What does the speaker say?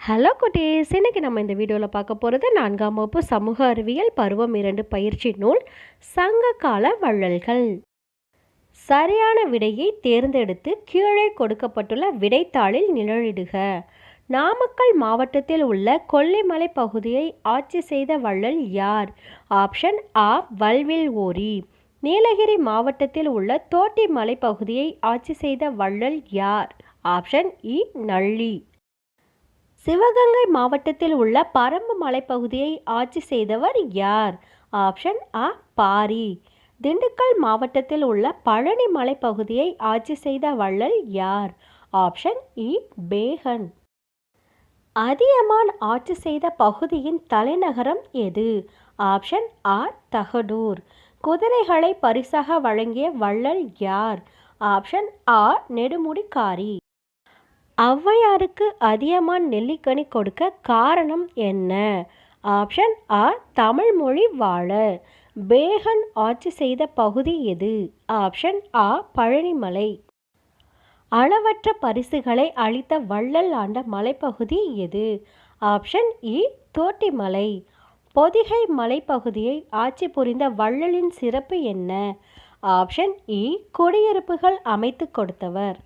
Hello குட்டீஸ். இன்றைக்கி நம்ம இந்த வீடியோவில் பார்க்க போகிறது நான்காம் வகுப்பு சமூக அறிவியல் பருவம் இரண்டு பயிற்சி நூல் சங்ககால வள்ளல்கள். சரியான விடையை தேர்ந்தெடுத்து கீழே கொடுக்கப்பட்டுள்ள விடைத்தாளில் நிழலிடுக. நாமக்கல் மாவட்டத்தில் உள்ள கொல்லிமலை பகுதியை ஆட்சி செய்த வள்ளல் யார்? ஆப்ஷன் ஆ வல்வில் ஓரி. நீலகிரி மாவட்டத்தில் உள்ள தோட்டி மலைப்பகுதியை ஆட்சி செய்த வள்ளல் யார்? ஆப்ஷன் இ e, நள்ளி. சிவகங்கை மாவட்டத்தில் உள்ள பரம்பு மலைப்பகுதியை ஆட்சி செய்தவர் யார்? ஆப்ஷன் அ பாரி. திண்டுக்கல் மாவட்டத்தில் உள்ள பழனி மலைப்பகுதியை ஆட்சி செய்த வள்ளல் யார்? ஆப்ஷன் இ பேகன். அதியமான் ஆட்சி செய்த பகுதியின் தலைநகரம் எது? ஆப்ஷன் ஆர் தகடூர். குதிரைகளை பரிசாக வழங்கிய வள்ளல் யார்? ஆப்ஷன் ஆ நெடுமுடிக்காரி. ஔவையாருக்கு அதியமான் நெல்லிக்கனி கொடுக்க காரணம் என்ன? ஆப்ஷன் ஆ தமிழ் மொழி வாழ. பேகன் ஆட்சி செய்த பகுதி எது? ஆப்ஷன் ஆ பழனிமலை. அளவற்ற பரிசுகளை அளித்த வள்ளல் ஆண்ட மலைப்பகுதி எது? ஆப்ஷன் இ தோட்டிமலை. பொதிகை மலைப்பகுதியை ஆட்சி புரிந்த வள்ளலின் சிறப்பு என்ன? ஆப்ஷன் இ குடியிருப்புகள் அமைத்து கொடுத்தவர்.